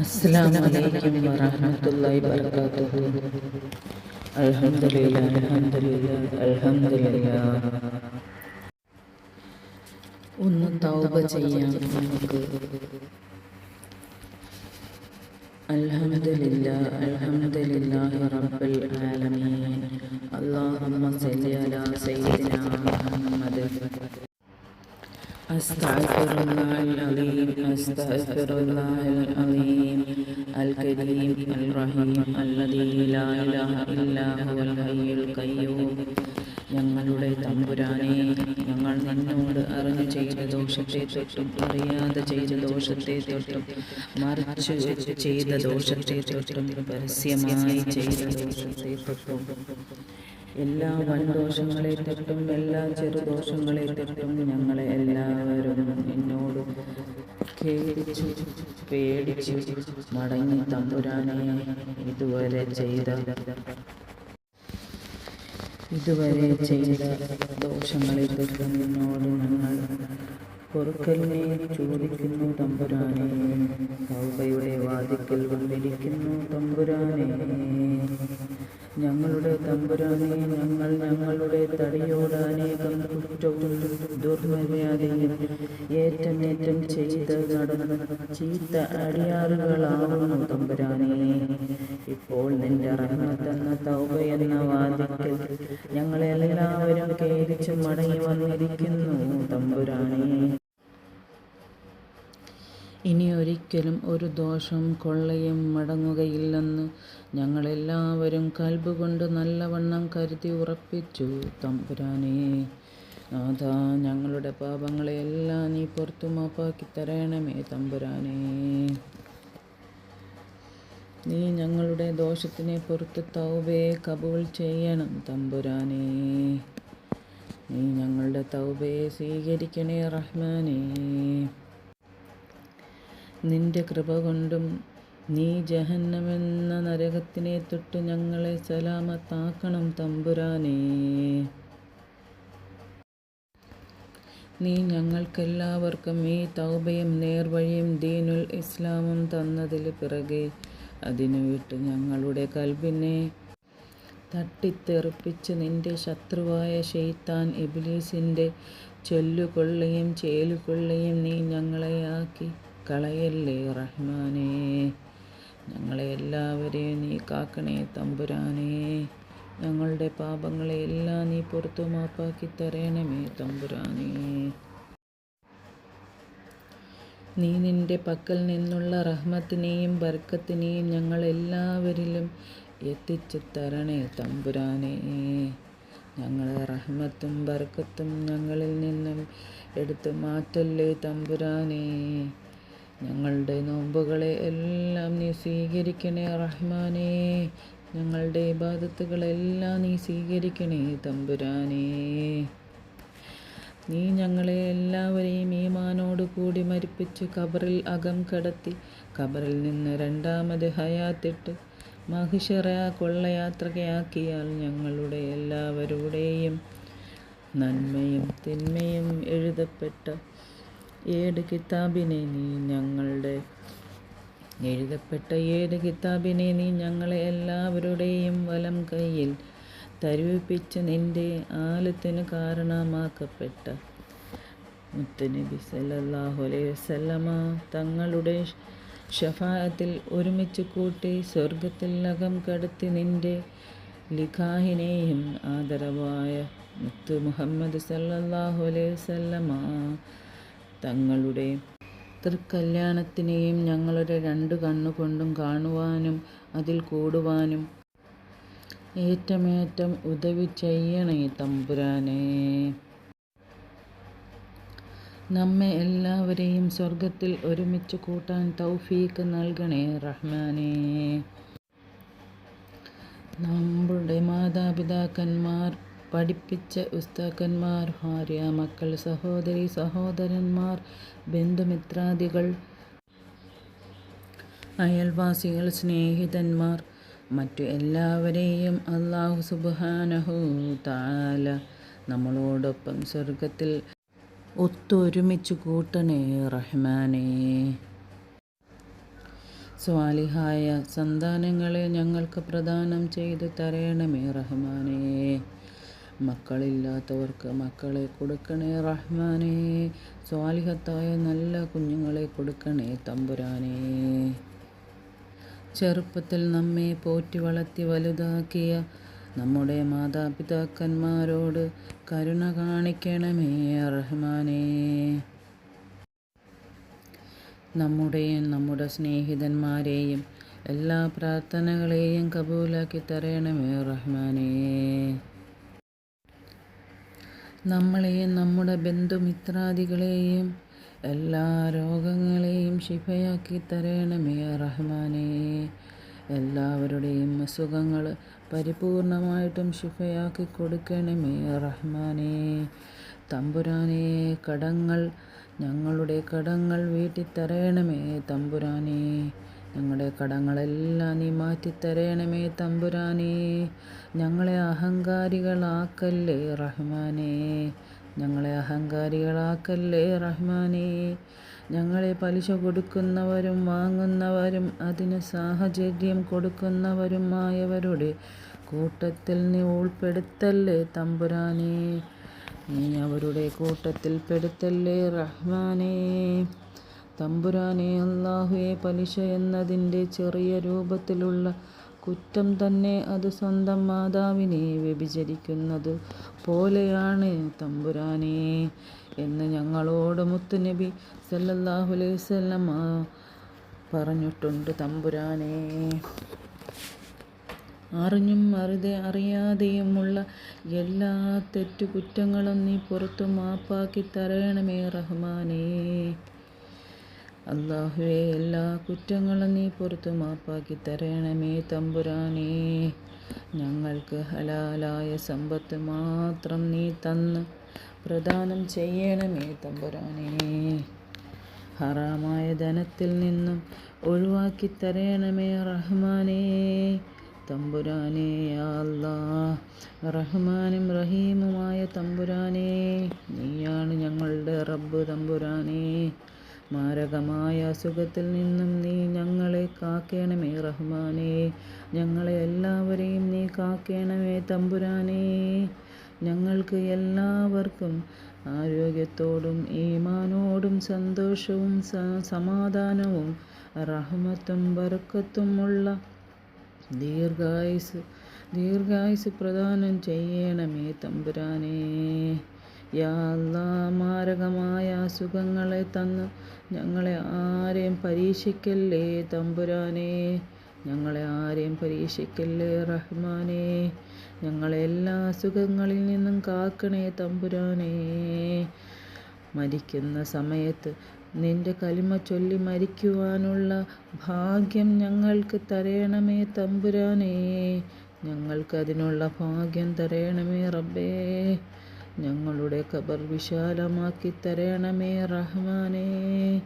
അസ്സലാമു അലൈക്കും വറഹ്മത്തുള്ളാഹി വബറകാതുഹു അൽഹംദുലില്ലാഹി അൽഹംദുലില്ലാഹി അൽഹംദുലില്ലാഹി ഒന്ന് തൗബ ചെയ്യാം നമുക്ക് അൽഹംദുലില്ലാഹി അൽഹംദുലില്ലാഹി റബ്ബിൽ ആലമീൻ. അല്ലാഹുമ്മ സല്ലി അലാ സയ്യിദിനാ മുഹമ്മദ്. أستغفر الله العظيم أستغفر الله العظيم الكريم الرحيم الذي لا إله إلا هو الحي القيوم ഞങ്ങളുടെ തമ്പുരാനെ ഞങ്ങൾ നിന്നോട് അറിഞ്ഞു ചെയ്ത ദോഷത്തെ തൊട്ടും അറിയാതെ ചെയ്ത ദോഷത്തെ തൊട്ടും മറിച്ച് ചെയ്ത ദോഷത്തെ തൊട്ടും പരസ്യമായി ചെയ്ത ദോഷത്തെ തൊട്ടും എല്ലാ വൻദോഷങ്ങളെ തൊട്ടും എല്ലാ ചെറുദോഷങ്ങളെ തൊട്ടും ഞങ്ങളെ എല്ലാവരും എന്നോട് ഖേദിച്ചു പേടിച്ചു മടങ്ങി തമ്പുരാനെ ഇതുവരെ ചെയ്ത ഇതുവരെ ചെയ്ത ദോഷങ്ങളെ തൊട്ടും നിന്നോട് ഞങ്ങൾ പൊറുക്കലിനെ ചോദിക്കുന്നു തമ്പുരാനെ. തൗബയുടെ വാതിക്കൽ വന്നിരിക്കുന്നു തമ്പുരാനെ. ഞങ്ങളുടെ തമ്പുരാനെ ഞങ്ങൾ ഞങ്ങളുടെ തടിയോട് അനേകം കുറ്റവും ദുർമര്യാദയും ഏറ്റമേറ്റം ചെയ്ത് നടന്ന ചീത്ത അടിയാറുകളാവുന്നു തമ്പുരാനെ. ഇപ്പോൾ നിന്റെ റഹ്മത്തെന്ന തൗബ എന്ന വാദിക്കൽ ഞങ്ങളെല്ലാവരും കേരിച്ച് മടങ്ങി വന്നിരിക്കുന്നു തമ്പുരാനെ. ഇനി ഒരിക്കലും ഒരു ദോഷം കൊള്ളയും മടങ്ങുകയില്ലെന്ന് ഞങ്ങളെല്ലാവരും കൽബുകൊണ്ട് നല്ലവണ്ണം കരുതി ഉറപ്പിച്ചു തമ്പുരാനെ. നാഥാ ഞങ്ങളുടെ പാപങ്ങളെയെല്ലാം നീ പുറത്തു മാപ്പാക്കി തരണമേ തമ്പുരാനെ. നീ ഞങ്ങളുടെ ദോഷത്തിനെ പുറത്ത് തൗബയെ കബൂൾ ചെയ്യണം തമ്പുരാനെ. നീ ഞങ്ങളുടെ തൗബയെ സ്വീകരിക്കണേ റഹ്മാനേ. നിന്റെ കൃപ കൊണ്ടും നീ ജഹന്നമെന്ന നരകത്തിനെ തൊട്ട് ഞങ്ങളെ സലാമത്താക്കണം തമ്പുരാനേ. നീ ഞങ്ങൾക്കെല്ലാവർക്കും ഈ തൗബയും നേർവഴിയും ദീനുൽ ഇസ്ലാമും തന്നതിൽ പിറകെ അതിനു വിട്ട് ഞങ്ങളുടെ കൽബിനെ തട്ടിത്തെറിപ്പിച്ച് നിന്റെ ശത്രുവായ ഷെയ്ത്താൻ ഇബിലീസിന്റെ ചൊല്ലുകൊള്ളുകയും ചേലുകൊള്ളുകയും നീ ഞങ്ങളെ ആക്കി കളയല്ലേ റഹ്മാനേ? ഞങ്ങളെ എല്ലാവരെയും നീ കാക്കണേ തമ്പുരാനേ. ഞങ്ങളുടെ പാപങ്ങളെ എല്ലാം നീ പുറത്തു മാപ്പാക്കി തരണമേ തമ്പുരാനേ. നീ നിന്റെ പക്കൽ നിന്നുള്ള റഹ്മത്തിനെയും ബർക്കത്തിനെയും ഞങ്ങളെല്ലാവരിലും എത്തിച്ചു തരണേ തമ്പുരാനേ. ഞങ്ങളെ റഹ്മത്തും ബർക്കത്തും ഞങ്ങളിൽ നിന്നും എടുത്തു മാറ്റല്ലേ തമ്പുരാനേ. ഞങ്ങളുടെ നോമ്പുകളെ എല്ലാം നീ സ്വീകരിക്കണേ റഹ്മാനേ. ഞങ്ങളുടെ ബാധത്തുകളെല്ലാം നീ സ്വീകരിക്കണേ തമ്പുരാനേ. നീ ഞങ്ങളെ എല്ലാവരെയും ഈമാനോട് കൂടി മരിപ്പിച്ച് ഖബറിൽ അകം കടത്തി ഖബറിൽ നിന്ന് രണ്ടാമത് ഹയാത്തിട്ട് മഹിഷറ കൊള്ളയാത്രകയാക്കിയാൽ ഞങ്ങളുടെ എല്ലാവരുടെയും നന്മയും തിന്മയും എഴുതപ്പെട്ട ഏഴ് കിതാബിനെ നീ ഞങ്ങളുടെ എഴുതപ്പെട്ട ഏത് കിതാബിനെ നീ ഞങ്ങളെ എല്ലാവരുടെയും വലം കയ്യിൽ തരുവിപ്പിച്ച് നിന്റെ ആലത്തിന് കാരണമാക്കപ്പെട്ട. മുത്തനബി സല്ലാഹു അലൈഹി വസല്ലമ തങ്ങളുടെ ഷഫായത്തിൽ ഒരുമിച്ച് കൂട്ടി സ്വർഗത്തിൽ അകം കടത്തി നിന്റെ ലിഖാഹിനെയും ആദരവായ മുത്ത് മുഹമ്മദ് സല്ലാഹു തങ്ങളുടെ തൃക്കല്യാണത്തിനെയും ഞങ്ങളുടെ രണ്ട് കണ്ണുകൊണ്ടും കാണുവാനും അതിൽ കൂടുവാനും ഏറ്റമേറ്റം ഉദവി ചെയ്യണേ തമ്പുരാനെ. നമ്മെ എല്ലാവരെയും സ്വർഗത്തിൽ ഒരുമിച്ച് കൂട്ടാൻ തൗഫീക്ക് നൽകണേ റഹ്മാനെ. നമ്മുടെ മാതാപിതാക്കന്മാർ പഠിപ്പിച്ച ഉസ്താക്കന്മാർ ഭാര്യ മക്കൾ സഹോദരി സഹോദരന്മാർ ബന്ധുമിത്രാദികൾ അയൽവാസികൾ സ്നേഹിതന്മാർ മറ്റു എല്ലാവരെയും അള്ളാഹു സുബാനഹു താല നമ്മളോടൊപ്പം സ്വർഗത്തിൽ ഒത്തൊരുമിച്ച് കൂട്ടണേ റഹ്മാനേ. സ്വാലിഹായ സന്താനങ്ങളെ ഞങ്ങൾക്ക് പ്രദാനം ചെയ്തു തരണമേ റഹ്മാനേ. മക്കളില്ലാത്തവർക്ക് മക്കളെ കൊടുക്കണേ റഹ്മാനേ. സ്വാലിഹത്തായ നല്ല കുഞ്ഞുങ്ങളെ കൊടുക്കണേ തമ്പുരാനേ. ചെറുപ്പത്തിൽ നമ്മെ പോറ്റി വളർത്തി വലുതാക്കിയ നമ്മുടെ മാതാപിതാക്കന്മാരോട് കരുണ കാണിക്കണമേ റഹ്മാനേ. നമ്മുടെയും നമ്മുടെ സ്നേഹിതന്മാരെയും എല്ലാ പ്രാർത്ഥനകളെയും കബൂലാക്കി തരണമേ റഹ്മാനേ. നമ്മളെയും നമ്മുടെ ബന്ധുമിത്രാദികളെയും എല്ലാ രോഗങ്ങളെയും ശിഫയാക്കി തരണമേ റഹ്മാനേ. എല്ലാവരുടെയും അസുഖങ്ങൾ പരിപൂർണമായിട്ടും ശിഫയാക്കി കൊടുക്കണമേ റഹ്മാനേ. തമ്പുരാനെ കടങ്ങൾ ഞങ്ങളുടെ കടങ്ങൾ വീട്ടിത്തരണമേ തമ്പുരാനേ. ഞങ്ങളുടെ കടങ്ങളെല്ലാം നീ മാറ്റിത്തരയണമേ തമ്പുരാനേ. ഞങ്ങളെ അഹങ്കാരികളാക്കല്ലേ റഹ്മാനേ. ഞങ്ങളെ അഹങ്കാരികളാക്കല്ലേ റഹ്മാനേ. ഞങ്ങളെ പലിശ കൊടുക്കുന്നവരും വാങ്ങുന്നവരും അതിന് സാഹചര്യം കൊടുക്കുന്നവരുമായവരുടെ കൂട്ടത്തിൽ നീ ഉൾപ്പെടുത്തല്ലേ തമ്പുരാനേ. നീ അവരുടെ കൂട്ടത്തിൽ പെടുത്തല്ലേ റഹ്മാനേ. തമ്പുരാനെ അള്ളാഹുയെ പലിശ എന്നതിന്റെ ചെറിയ രൂപത്തിലുള്ള കുറ്റം തന്നെ അത് സ്വന്തം മാതാവിനെ വ്യഭിചരിക്കുന്നത് പോലെയാണ് തമ്പുരാനെ എന്ന് ഞങ്ങളോട് മുത്തുനബി സല്ലല്ലാഹു അലൈഹി വസല്ലമ പറഞ്ഞിട്ടുണ്ട്. തമ്പുരാനെ അറിഞ്ഞും അറുതെ അറിയാതെയുമുള്ള എല്ലാ തെറ്റുകുറ്റങ്ങളും നീ പുറത്തു മാപ്പാക്കി തരയണമേ റഹ്മാനേ. അള്ളാഹുവെ എല്ലാ കുറ്റങ്ങളും നീ പുറത്തു മാപ്പാക്കി തരണമേ തമ്പുരാനേ. ഞങ്ങൾക്ക് ഹലാലായ സമ്പത്ത് മാത്രം നീ തന്ന് പ്രദാനം ചെയ്യണമേ തമ്പുരാനേ. ഹറാമായ ധനത്തിൽ നിന്നും ഒഴിവാക്കി തരയണമേ റഹ്മാനേ. തമ്പുരാനേ അല്ലാ റഹ്മാനും റഹീമുമായ തമ്പുരാനേ. നീയാണ് ഞങ്ങളുടെ റബ്ബ് തമ്പുരാനേ. മാരകമായ അസുഖത്തിൽ നിന്നും നീ ഞങ്ങളെ കാക്കേണമേ റഹ്മാനെ. ഞങ്ങളെ എല്ലാവരെയും നീ കാക്കേണമേ തമ്പുരാനെ. ഞങ്ങൾക്ക് എല്ലാവർക്കും ആരോഗ്യത്തോടും ഈമാനോടും സന്തോഷവും സമാധാനവും റഹ്മത്തും ബർക്കത്തുമുള്ള ദീർഘായുസ് ദീർഘായുസ് പ്രദാനം ചെയ്യണമേ തമ്പുരാനേ. യാ മാരകമായ അസുഖങ്ങളെ തന്ന്. ഞങ്ങളെ ആരെയും പരീക്ഷിക്കല്ലേ തമ്പുരാനെ? ഞങ്ങളെ ആരെയും പരീക്ഷിക്കല്ലേ റഹ്മാനെ? ഞങ്ങളെ എല്ലാ അസുഖങ്ങളിൽ നിന്നും കാക്കണേ തമ്പുരാനെ. മരിക്കുന്ന സമയത്ത് നിന്റെ കലിമ ചൊല്ലി മരിക്കുവാനുള്ള ഭാഗ്യം ഞങ്ങൾക്ക് തരയണമേ തമ്പുരാനേ. ഞങ്ങൾക്കതിനുള്ള ഭാഗ്യം തരയണമേ റബ്ബേ. ഞങ്ങളുടെ ഖബർ വിശാലമാക്കി തരണമേ റഹ്മാനേ.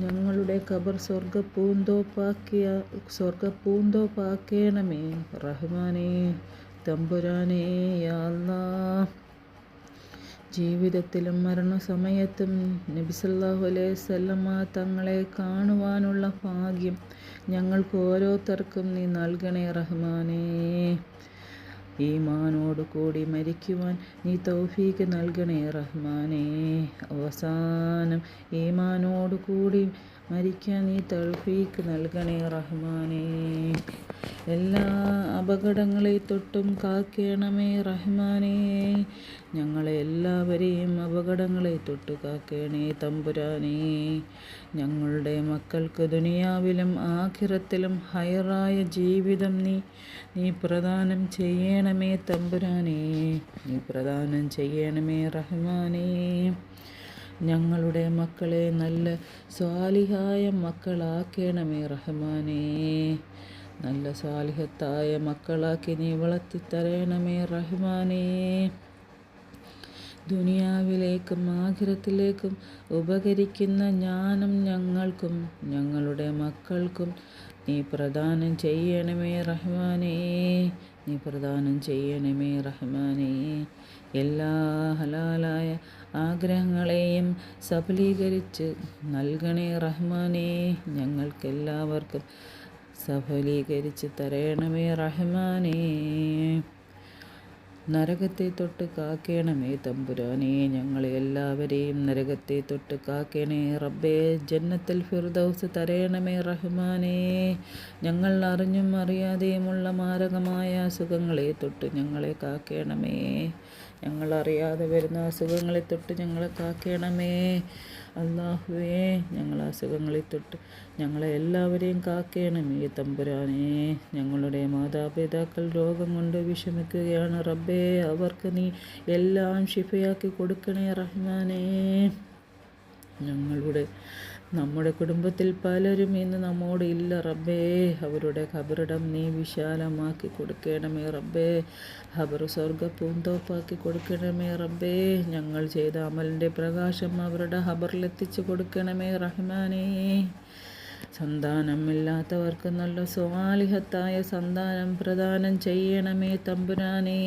ഞങ്ങളുടെ ഖബർ സ്വർഗപ്പൂന്തോപ്പാക്കിയ സ്വർഗപ്പൂന്തോപ്പാക്കേണമേ റഹ്മാനേ. തമ്പുരാനേ യാല്ലാ ജീവിതത്തിലും മരണസമയത്തും നബിസല്ലാഹു അലൈഹി സ്വല്ലമ്മ തങ്ങളെ കാണുവാനുള്ള ഭാഗ്യം ഞങ്ങൾക്ക് ഓരോരുത്തർക്കും നീ നൽകണേ റഹ്മാനേ. ഈമാനോട് കൂടി മരിക്കുവാൻ നീ തൗഫീക്ക് നൽകണേ റഹ്മാനേ. അവസാനം ഈമാനോട് കൂടി മരിക്കാൻ നീ തൗഫീക്ക് നൽകണേ റഹ്മാനേ. എല്ലാ അപകടങ്ങളെ തൊട്ടും കാക്കേണമേ റഹ്മാനേ. ഞങ്ങളെ എല്ലാവരെയും അപകടങ്ങളെ തൊട്ട് കാക്കേണേ തമ്പുരാനേ. ഞങ്ങളുടെ മക്കൾക്ക് ദുനിയാവിലും ആഖിറത്തിലും ഹയറായ ജീവിതം നീ നീ പ്രദാനം ചെയ്യണമേ തമ്പുരാനേ. നീ പ്രദാനം ചെയ്യണമേ റഹ്മാനേ. ഞങ്ങളുടെ മക്കളെ നല്ല സ്വാലിഹായ മക്കളാക്കണമേ റഹ്മാനേ. നല്ല സ്വാലിഹത്തായ മക്കളാക്കി നീ വളർത്തിത്തരയണമേ റഹ്മാനേ. ദുനിയാവിലേക്കും ആഖിരത്തിലേക്കും ഉപകരിക്കുന്ന ജ്ഞാനം ഞങ്ങൾക്കും ഞങ്ങളുടെ മക്കൾക്കും നീ പ്രദാനം ചെയ്യണമേ റഹ്മാനേ. നീ പ്രദാനം ചെയ്യണമേ റഹ്മാനേ. എല്ലാ ഹലാലായ ആഗ്രഹങ്ങളെയും സഫലീകരിച്ച് നൽകണേ റഹ്മാനെ. ഞങ്ങൾക്കെല്ലാവർക്കും സഫലീകരിച്ച് തരയണമേ റഹ്മാനേ. നരകത്തെ തൊട്ട് കാക്കേണമേ തമ്പുരാനെ. ഞങ്ങളെ എല്ലാവരെയും നരകത്തെ തൊട്ട് കാക്കേണേ. റബ്ബേ ജന്നത്തിൽ ഫിർദൗസ് തരയണമേ റഹ്മാനേ. ഞങ്ങൾ അറിഞ്ഞും അറിയാതെയുമുള്ള മാരകമായ അസുഖങ്ങളെ തൊട്ട് ഞങ്ങളെ കാക്കേണമേ. ഞങ്ങൾ അറിയാതെ വരുന്ന അസുഖങ്ങളെ തൊട്ട് ഞങ്ങളെ കാക്കേണമേ. അള്ളാഹുവേ ഞങ്ങൾ അസുഖങ്ങളിൽ തൊട്ട് ഞങ്ങളെ എല്ലാവരെയും കാക്കണമേ തമ്പുരാനെ ഞങ്ങളുടെ മാതാപിതാക്കൾ രോഗം കൊണ്ട് വിഷമിക്കുകയാണ്. റബ്ബേ അവർക്ക് നീ എല്ലാം ഷിഫയാക്കി കൊടുക്കണേ റഹ്മാനേ. ഞങ്ങളുടെ നമ്മുടെ കുടുംബത്തിൽ പലരും ഇന്ന് നമ്മോട് ഇല്ല റബ്ബേ അവരുടെ ഖബറിടം നീ വിശാലമാക്കി കൊടുക്കണമേ റബ്ബേ ഖബർ സ്വർഗ പൂന്തോപ്പാക്കി കൊടുക്കണമേ റബ്ബേ ഞങ്ങൾ ചെയ്ത അമലിന്റെ പ്രകാശം അവരുടെ ഖബറിലെത്തിച്ചു കൊടുക്കണമേ റഹ്മാനേ. സന്താനമില്ലാത്തവർക്ക് നല്ല സ്വാലിഹത്തായ സന്താനം പ്രദാനം ചെയ്യണമേ തമ്പുരാനേ.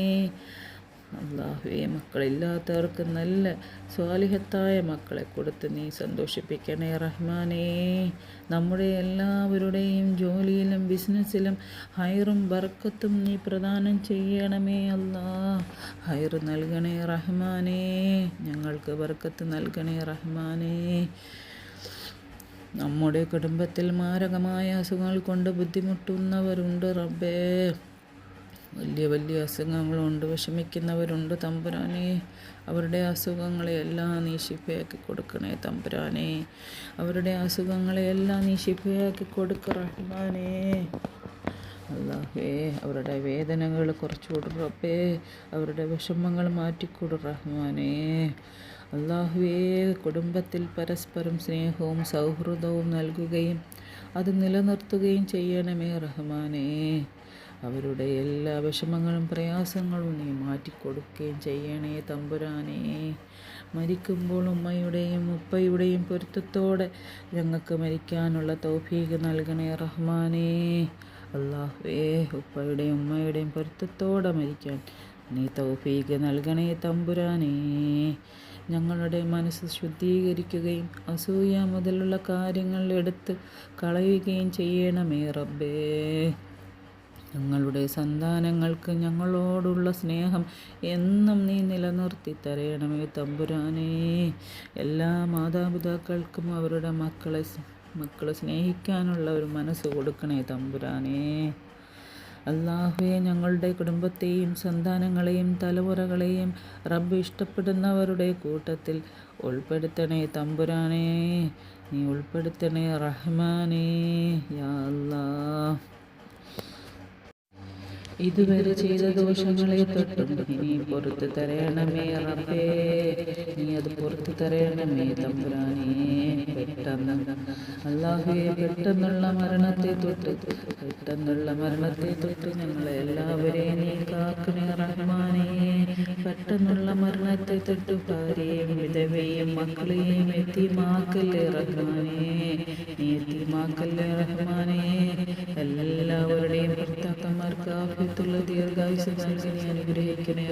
അള്ളാഹുവെ മക്കളില്ലാത്തവർക്ക് നല്ല സ്വാലിഹത്തായ മക്കളെ കൊടുത്ത് നീ സന്തോഷിപ്പിക്കണേ റഹ്മാനേ. നമ്മുടെ എല്ലാവരുടെയും ജോലിയിലും ബിസിനസ്സിലും ഹൈറും ബർക്കത്തും നീ പ്രദാനം ചെയ്യണമേ അല്ലാ ഹൈർ നൽകണേ റഹ്മാനേ. ഞങ്ങൾക്ക് ബർക്കത്ത് നൽകണേ റഹ്മാനേ. നമ്മുടെ കുടുംബത്തിൽ മാരകമായ അസുഖങ്ങൾ കൊണ്ട് ബുദ്ധിമുട്ടുന്നവരുണ്ട് റബ്ബേ. വലിയ വലിയ അസുഖങ്ങളുണ്ട് വിഷമിക്കുന്നവരുണ്ട്. തമ്പുരാനെ അവരുടെ അസുഖങ്ങളെയെല്ലാം നീ കൊടുക്കണേ തമ്പുരാനെ. അവരുടെ അസുഖങ്ങളെയെല്ലാം നീ കൊടുക്ക റഹ്മാനേ. അല്ലാഹേ അവരുടെ വേദനകൾ കുറച്ചുകൂടി റബ്ബേ അവരുടെ വിഷമങ്ങൾ മാറ്റിക്കൊടു റഹ്മാനേ. അള്ളാഹുവേ കുടുംബത്തിൽ പരസ്പരം സ്നേഹവും സൗഹൃദവും നൽകുകയും അത് നിലനിർത്തുകയും ചെയ്യണമേ റഹ്മാനേ. അവരുടെ എല്ലാ വിഷമങ്ങളും പ്രയാസങ്ങളും നീ മാറ്റിക്കൊടുക്കുകയും ചെയ്യണേ തമ്പുരാനേ. മരിക്കുമ്പോൾ ഉമ്മയുടെയും ഉപ്പയുടെയും പൊരുത്തത്തോടെ ഞങ്ങൾക്ക് മരിക്കാനുള്ള തൗഫീഖ് നൽകണേ റഹ്മാനേ. അള്ളാഹുവേ ഉപ്പയുടെയും ഉമ്മയുടെയും പൊരുത്തത്തോടെ മരിക്കാൻ നീ തൗഫീഖ് നൽകണേ തമ്പുരാനേ. ഞങ്ങളുടെ മനസ്സ് ശുദ്ധീകരിക്കുകയും അസൂയ മുതലുള്ള കാര്യങ്ങൾ എടുത്ത് കളയുകയും ചെയ്യണമേ റബ്ബേ. ഞങ്ങളുടെ സന്താനങ്ങൾക്ക് ഞങ്ങളോടുള്ള സ്നേഹം എന്നും നീ നിലനിർത്തി തരയണമേ തമ്പുരാനേ. എല്ലാ മാതാപിതാക്കൾക്കും അവരുടെ മക്കളെ മക്കളെ സ്നേഹിക്കാനുള്ള ഒരു മനസ്സ് കൊടുക്കണേ തമ്പുരാനേ. അള്ളാഹുവെ ഞങ്ങളുടെ കുടുംബത്തെയും സന്താനങ്ങളെയും തലമുറകളെയും റബ്ബ് ഇഷ്ടപ്പെടുന്നവരുടെ കൂട്ടത്തിൽ ഉൾപ്പെടുത്തണേ തമ്പുരാനേ. നീ ഉൾപ്പെടുത്തണേ റഹ്മാനേ. യാ അല്ലാ ഇതുവരെ ചെയ്ത ദോഷങ്ങളെ തൊട്ടും നീ പുറത്തു തരയണമേ റബ്ബേ. നീ അത് പുറത്തു തരയണമേ തമ്പുരാനേ. പെട്ടെന്ന് അള്ളാഹുയെ പെട്ടെന്നുള്ള മരണത്തെ തൊട്ട് പെട്ടെന്നുള്ള മരണത്തെ തൊട്ട് ഞങ്ങളെ എല്ലാവരെയും നീ കാക്കണേ റഹ്മാനേ. പെട്ടെന്നുള്ള മരണത്തെ തൊട്ട് ഭാര്യയും വിധവയും മക്കളെയും എത്തിമാക്കല്ലേ റഹ്മാനേ. നീ എത്തിമാക്കല്ലേ റഹ്മാനേ. എല്ലാവരുടെയും ഭർത്താക്കന്മാർക്ക് ആഫ്യത്തുള്ള ദീർഘായുസ് അനുഗ്രഹിക്കണേ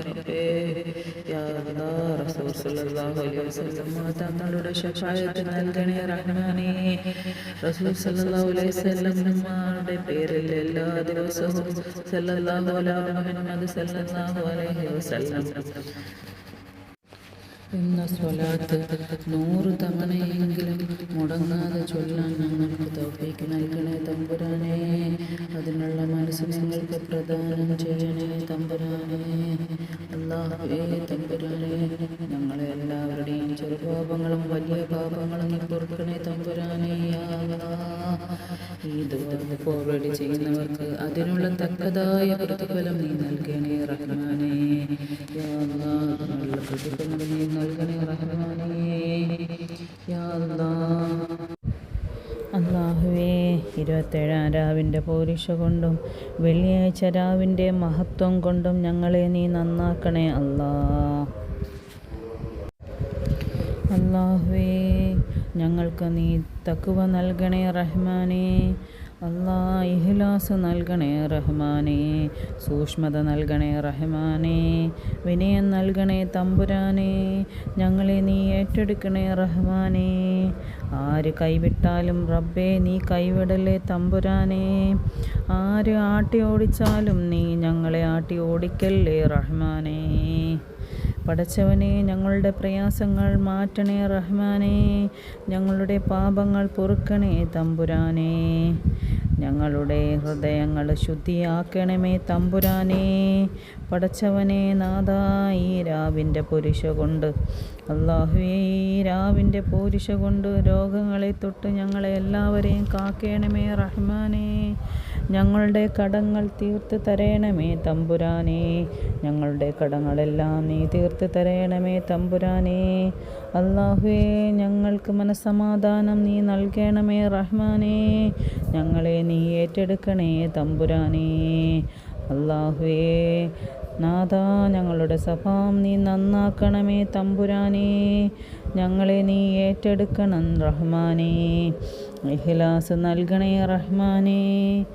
തങ്ങളുടെ അലൈഹി വസല്ലം പേരിൽ എല്ലാ ദിവസവും സല്ലല്ലാഹു വസല്ലം എന്ന സ്വലാത്ത് നൂറ് തവണയെങ്കിലും മുടങ്ങാതെ ചൊല്ലാൻ ഞങ്ങൾക്ക് തൗഫീക്ക് നൽകണേ തമ്പുരാനെ. അതിനുള്ള മനസ്സ് ഞങ്ങൾക്ക് പ്രദാനം ചെയ്യണേ തമ്പുരാനെ. അള്ളാഹുവേ തമ്പുരാനെ ഞങ്ങളെ എല്ലാവരുടെയും ചെറുപാപങ്ങളും വലിയ പാപങ്ങളും പൊറുക്കണേ തമ്പുരാനെ. ഈ ദുഃഖം ഫോർവേഡ് ചെയ്യുന്നവർക്ക് അതിനുള്ള തക്കതായ പ്രതിഫലം നീ നൽകണേ റഹ്മാനേ. നൽകണേ റഹ്മാനേ യാ. അള്ളാഹുവേ ഇരുപത്തേഴാം രാവിന്റെ പോലീഷ കൊണ്ടും വെള്ളിയാഴ്ച രാവിന്റെ മഹത്വം കൊണ്ടും ഞങ്ങളെ നീ നന്നാക്കണേ അല്ലാ അള്ളാഹുവേ ഞങ്ങൾക്ക് നീ തക്കുവ നൽകണേ റഹ്മാനേ അല്ലാ ഇഹ്ലാസ് നൽകണേ റഹ്മാനേ സൂക്ഷ്മത നൽകണേ റഹ്മാനേ വിനയം നൽകണേ തമ്പുരാനേ ഞങ്ങളെ നീ ഏറ്റെടുക്കണേ റഹ്മാനേ. ആര് കൈവിട്ടാലും റബ്ബേ നീ കൈവിടലേ തമ്പുരാനേ. ആര് ആട്ടി ഓടിച്ചാലും നീ ഞങ്ങളെ ആട്ടി ഓടിക്കല്ലേ റഹ്മാനേ. പടച്ചവനെ ഞങ്ങളുടെ പ്രയാസങ്ങൾ മാറ്റണേ റഹ്മാനെ. ഞങ്ങളുടെ പാപങ്ങൾ പൊറുക്കണേ തമ്പുരാനെ. ഞങ്ങളുടെ ഹൃദയങ്ങൾ ശുദ്ധിയാക്കണമേ തമ്പുരാനെ. പടച്ചവനെ നാഥ ഈ രാവിന്റെ പുരുഷ കൊണ്ട്. അള്ളാഹുവേ ഈ രാവിന്റെ പുരുഷ കൊണ്ട് രോഗങ്ങളെ തൊട്ട് ഞങ്ങളെ എല്ലാവരെയും കാക്കണമേ റഹ്മാനേ. ഞങ്ങളുടെ കടങ്ങൾ തീർത്ത് തരയണമേ തമ്പുരാനേ. ഞങ്ങളുടെ കടങ്ങളെല്ലാം നീ തീർത്ത് തരയണമേ തമ്പുരാനേ. അള്ളാഹുവേ ഞങ്ങൾക്ക് മനസ്സമാധാനം നീ നൽകണമേ റഹ്മാനേ. ഞങ്ങളെ നീ ഏറ്റെടുക്കണേ തമ്പുരാനേ. അള്ളാഹുവേ നാഥ ഞങ്ങളുടെ സഭാം നീ നന്നാക്കണമേ തമ്പുരാനേ. ഞങ്ങളെ നീ ഏറ്റെടുക്കണം റഹ്മാനേ. ഇഹ്ലാസ് നൽകണേ റഹ്മാനേ.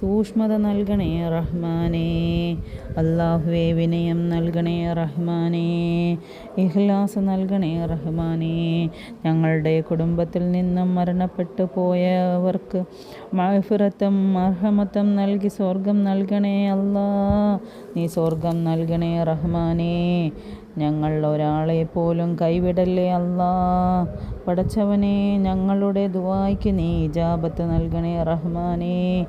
സൂക്ഷ്മത നൽകണേ റഹ്മാനേ. അള്ളാഹുവേ വിനയം നൽകണേ റഹ്മാനേ. ഇഹ്ലാസ് നൽകണേ റഹ്മാനേ. ഞങ്ങളുടെ കുടുംബത്തിൽ നിന്നും മരണപ്പെട്ടു പോയവർക്ക് മഹഫിറത്തും അർഹമത്തും നൽകി സ്വർഗം നൽകണേ അല്ലാ നീ സ്വർഗം നൽകണേ റഹ്മാനേ. ഞങ്ങൾ ഒരാളെ പോലും കൈവിടല്ലേ അല്ലാ. പടച്ചവനെ ഞങ്ങളുടെ ദുവായ്ക്ക് നീ ഇജാബത്ത് നൽകണേ റഹ്മാനെ.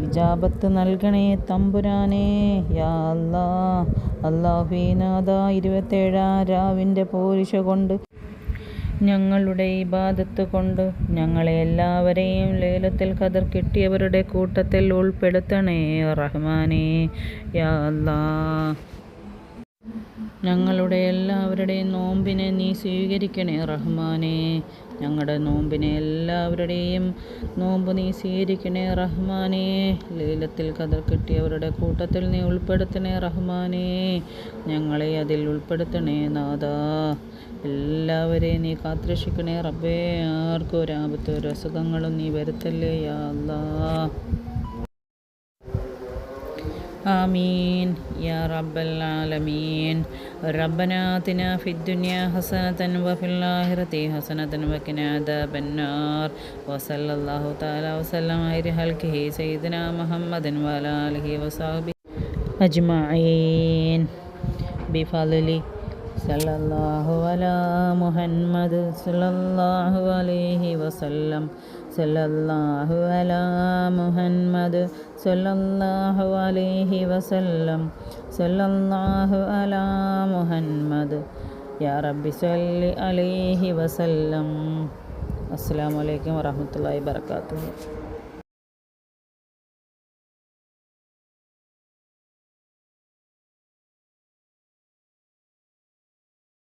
ഇജാബത്ത് നൽകണേ തമ്പുരാനെ. യാ അല്ലാ. അള്ളാഹുനാഥ ഇരുപത്തേഴാം രാവിന്റെ പോരിശ കൊണ്ട് ഞങ്ങളുടെ ഇബാദത്ത് കൊണ്ട് ഞങ്ങളെ എല്ലാവരെയും ലേലത്തിൽ കതിർ കിട്ടിയവരുടെ കൂട്ടത്തിൽ ഉൾപ്പെടുത്തണേ റഹ്മാനെ. യാ അല്ലാ. ഞങ്ങളുടെ എല്ലാവരുടെയും നോമ്പിനെ നീ സ്വീകരിക്കണേ റഹ്മാനേ. ഞങ്ങളുടെ നോമ്പിനെ എല്ലാവരുടെയും നോമ്പ് നീ സ്വീകരിക്കണേ റഹ്മാനേ. ലീലത്തിൽ കഥ കിട്ടിയവരുടെ കൂട്ടത്തിൽ നീ ഉൾപ്പെടുത്തണേ റഹ്മാനേ. ഞങ്ങളെ അതിൽ ഉൾപ്പെടുത്തണേ നാഥ. എല്ലാവരെയും നീ കാത്രക്ഷിക്കണേ റബ്ബേ. ആർക്കും ഒരാപത്തും ഒരു അസുഖങ്ങളും നീ വരുത്തല്ലേ യാ آمين. يا رب العالمين. ربنا آتنا في الدنيا حسنة وفي الآخرة حسنة وقنا عذاب النار. وصلى الله تعالى وسلم على خلقه سيدنا محمد وعلى آله وصحبه أجمعين. بفضل صلى الله على محمد صلى الله عليه وسلم. സല്ലല്ലാഹു അലാ മുഹമ്മദ് സല്ലല്ലാഹു അലൈഹി വസല്ലം. സല്ലല്ലാഹു അലാ മുഹമ്മദ്. യാ റബ്ബി സല്ലി അലൈഹി വസല്ലം. അസ്സാം അലൈക്കും വറഹ്മത്തുള്ളാഹി വബറകാതുഹു.